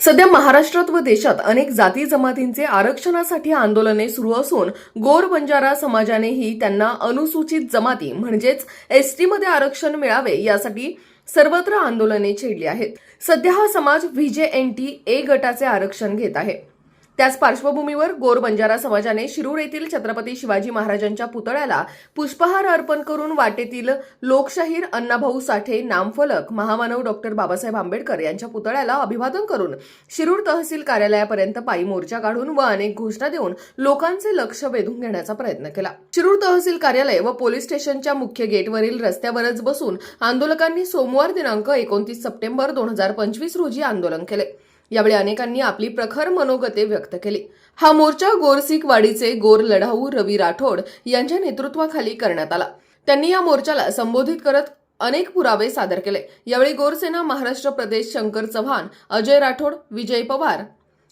सध्या महाराष्ट्रात व देशात अनेक जाती जमातींचे आरक्षणासाठी आंदोलने सुरू असून गोर बंजारा समाजानेही त्यांना अनुसूचित जमाती म्हणजेच एसटीमध्ये आरक्षण मिळावे यासाठी सर्वत्र आंदोलने छेडली आहेत. सध्या हा समाज व्हीजेएनटी ए गटाचे आरक्षण घेत आहे. त्याच पार्श्वभूमीवर गोर बंजारा समाजाने शिरूर येथील छत्रपती शिवाजी महाराजांच्या पुतळ्याला पुष्पहार अर्पण करून वाटेतील लोकशाहीर अण्णाभाऊ साठे नामफलक महामानव डॉक्टर बाबासाहेब आंबेडकर यांच्या पुतळ्याला अभिवादन करून शिरूर तहसील कार्यालयापर्यंत पायी मोर्चा काढून व अनेक घोषणा देऊन लोकांचे लक्ष वेधून घेण्याचा प्रयत्न केला. शिरूर तहसील कार्यालय व पोलीस स्टेशनच्या मुख्य गेटवरील रस्त्यावरच बसून आंदोलकांनी सोमवार दिनांक एकोणतीस सप्टेंबर दोन हजार पंचवीस रोजी आंदोलन केले. यावेळी अनेकांनी आपली प्रखर मनोगते व्यक्त केली. हा मोर्चा गोरसिक वाडीचे गोर लढाऊ रवी राठोड यांच्या नेतृत्वाखाली करण्यात आला. त्यांनी या मोर्चाला संबोधित करत अनेक पुरावे सादर केले. यावेळी गोरसेना महाराष्ट्र प्रदेश शंकर चव्हाण अजय राठोड विजय पवार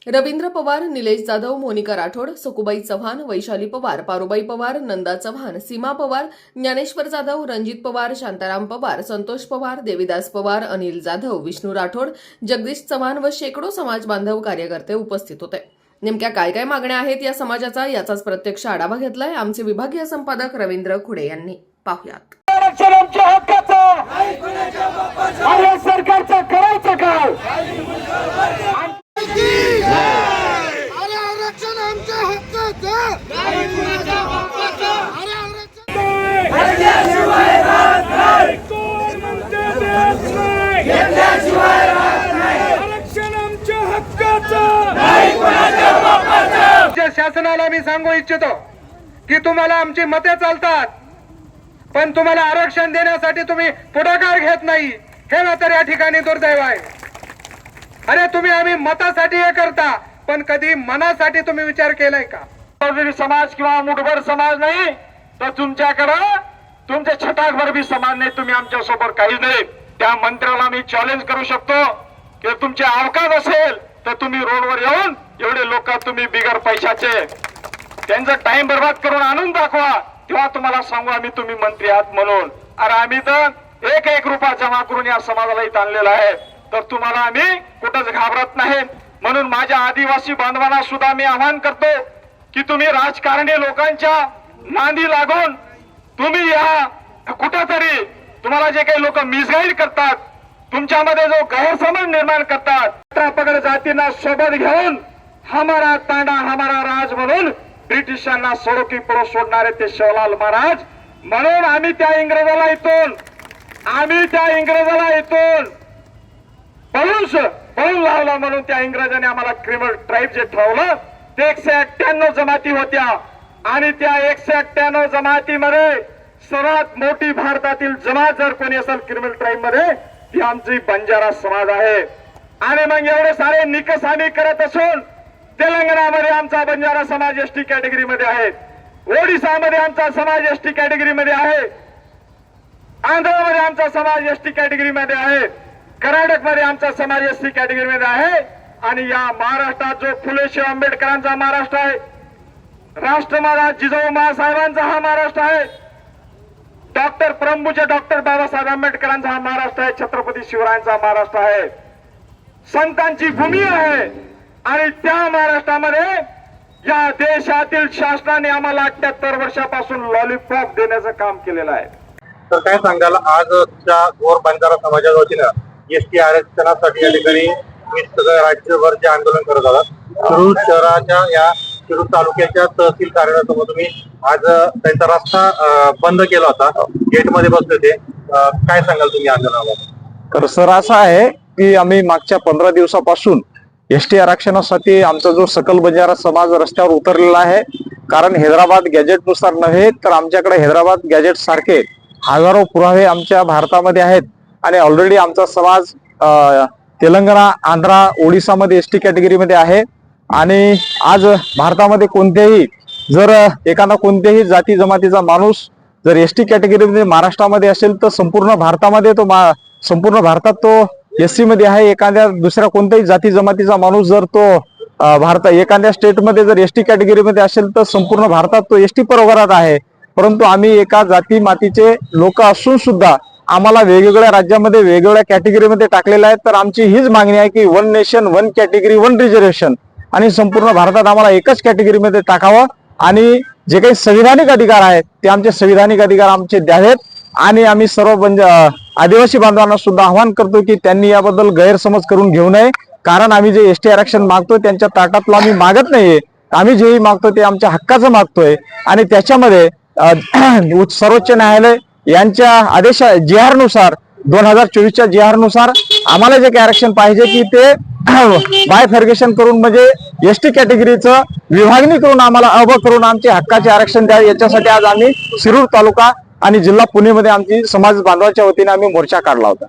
रवींद्र पवार निलेश जाधव मोनिका राठोड सकुबाई चव्हाण वैशाली पवार पारुबाई पवार नंदा चव्हाण सीमा पवार ज्ञानेश्वर जाधव रणजित पवार शांताराम पवार संतोष पवार देविदास पवार अनिल जाधव विष्णू राठोड जगदीश चव्हाण व शेकडो समाज बांधव कार्यकर्ते उपस्थित होते. नेमक्या काय काय मागण्या आहेत या समाजाचा याचाच प्रत्यक्ष आढावा घेतलाय आमचे विभागीय संपादक रवींद्र खुडे यांनी. पाहुयात. सरकारचं करायचं काय? अरे आरक्षण आमच्या हक्काचं. शासनाला मी सांगू इच्छितो की तुम्हाला आमची मते चालतात पण तुम्हाला आरक्षण देण्यासाठी तुम्ही पुढाकार घेत नाही. हे मात्र या ठिकाणी दुर्दैव आहे. अरे तुम्ही आम्ही मतासाठी हे करता पण कधी मनासाठी तुम्ही विचार केलाय का? समाज किंवा मुठभर समाज नाही तर तुमच्याकडं तुमच्या छटाकभर बी समाज नाही तुम्ही आमच्यासोबत काहीच नाही. त्या मंत्र्याला मी चॅलेंज करू शकतो. की तुमचे अवकाश असेल तर तुम्ही रोडवर येऊन एवढे लोक तुम्ही बिगर पैशाचे. त्यांचा टाइम बर्बाद करून आणून दाखवा तेव्हा तुम्हाला सांगू आम्ही तुम्ही मंत्री आहात म्हणून. अरे आम्ही तर एक एक रुपया जमा करून या समाजाला इथं आणलेला आहे. तर तुम्हाला आम्ही कुठंच घाबरत नाही. म्हणून माझ्या आदिवासी बांधवांना सुद्धा मी आवाहन करतो की तुम्ही राजकारणी लोकांच्या नांदी लागून तुम्ही या. कुठंतरी तुम्हाला जे काही लोक मिसगाईड करतात तुमच्यामध्ये जो गैरसमज निर्माण करतात पगड जातींना सोबत घेऊन हमारा तांडा हमारा राज म्हणून ब्रिटिशांना सोडोकी पडो सोडणारे ते शिवलाल महाराज. म्हणून आम्ही त्या इंग्रजाला इथून आम्ही त्या इंग्रजाला इथून पळून पळून लावला म्हणून त्या इंग्रजांनी आम्हाला क्रिमिनल ट्राईब जे ठरवलं ते एकशे अठ्ठ्याण्णव जमाती होत्या. आणि त्या एकशे अठ्ठ्याण्णव जमातीमध्ये सर्वात मोठी भारतातील जमात जर कोणी असेल क्रिमिनल ट्राईबमध्ये ती आमची बंजारा समाज आहे. आणि मग एवढे सारे निकष आम्ही करत असून तेलंगणामध्ये आमचा बंजारा समाज एस टी कॅटेगरीमध्ये आहे. ओडिसामध्ये आमचा समाज एस टी कॅटेगरीमध्ये आहे. आंध्रमध्ये आमचा समाज एस टी कॅटेगरीमध्ये आहे. कर्नाटकमध्ये आमचा समाज एस सी कॅटेगरी मध्ये आहे. आणि या महाराष्ट्रात जो फुले शिव आंबेडकरांचा महाराष्ट्र आहे राष्ट्रमाता जिजाऊ महासाहेबांचा हा महाराष्ट्र आहे. डॉक्टर प्रंभूचे डॉक्टर बाबासाहेब आंबेडकरांचा हा महाराष्ट्र आहे. छत्रपती शिवरायांचा महाराष्ट्र आहे. संतांची भूमी आहे. आणि त्या महाराष्ट्रामध्ये या देशातील शासनाने आम्हाला अठ्याहत्तर वर्षापासून लॉलीपॉप देण्याचं काम केलेलं आहे. तर काय सांगाल आजच्या गोर बंजारा समाजाच्या वतीनं एस टी आरक्षणासाठी या ठिकाणी मी सगळं राज्यभर जे आंदोलन करत आहात शिरूर शहराच्या या शिरूर तालुक्याच्या तहसील कार्यालयासमोर तुम्ही आज त्यांचा रस्ता बंद केला होता. गेटमध्ये बसले होते. काय सांगाल तुम्ही आंदोलनाबाबत? तर सर असं आहे की आम्ही मागच्या पंधरा दिवसापासून एस टी आरक्षणासाठी आमचा जो सकल बंजारा समाज रस्त्यावर उतरलेला आहे कारण हैदराबाद गॅजेटनुसार नव्हे तर आमच्याकडे हैदराबाद गॅजेट सारखे हजारो पुरावे आमच्या भारतामध्ये आहेत. आणि ऑलरेडी आमचा समाज तेलंगणा आंध्रा ओडिसामध्ये एस टी कॅटेगरीमध्ये आहे. आणि आज भारतामध्ये कोणत्याही जर एखादा कोणत्याही जाती जमातीचा माणूस जर एस टी कॅटेगरीमध्ये महाराष्ट्रामध्ये असेल तर संपूर्ण भारतामध्ये तो मा- संपूर्ण भारतात तो एस सी मध्ये आहे. एखाद्या दुसऱ्या कोणत्याही जाती जमातीचा माणूस जर तो भारत एखाद्या स्टेटमध्ये जर एस टी कॅटेगरीमध्ये असेल तर संपूर्ण भारतात तो एस टी परोगारात आहे. परंतु आम्ही एका जाती मातीचे लोक असून सुद्धा आम्हाला वेगवेगळ्या राज्यामध्ये वेगवेगळ्या कॅटेगरीमध्ये टाकलेलं आहे. तर आमची हीच मागणी आहे की one nation one category one reservation आणि संपूर्ण भारतात आम्हाला एकच कॅटेगरीमध्ये टाकावं. आणि जे काही संविधानिक अधिकार आहेत ते आमचे संविधानिक अधिकार आमचे द्यावेत. आणि आम्ही सर्व बंज आदिवासी बांधवांना सुद्धा आव्हान करतो की त्यांनी याबद्दल गैरसमज करून घेऊ नये. कारण आम्ही जे एसटी आरक्षण मागतो त्यांच्या ताटातलं आम्ही मागत नाहीये. आम्ही जेही मागतो ते आमच्या हक्काचं मागतोय. आणि त्याच्यामध्ये सर्वोच्च न्यायालय यांच्या आदेशा जी आरनुसार दोन हजार चोवीसच्या जी आरनुसार आम्हाला जे काही आरक्षण पाहिजे की ते बाय फेरगेशन करून म्हणजे एस टी कॅटेगरीचं विभागणी करून आम्हाला अभ करून आमचे हक्काचे आरक्षण द्या. याच्यासाठी आज आम्ही शिरूर तालुका आणि जिल्हा पुणेमध्ये आमची समाज बांधवाच्या वतीने आम्ही मोर्चा काढला होता.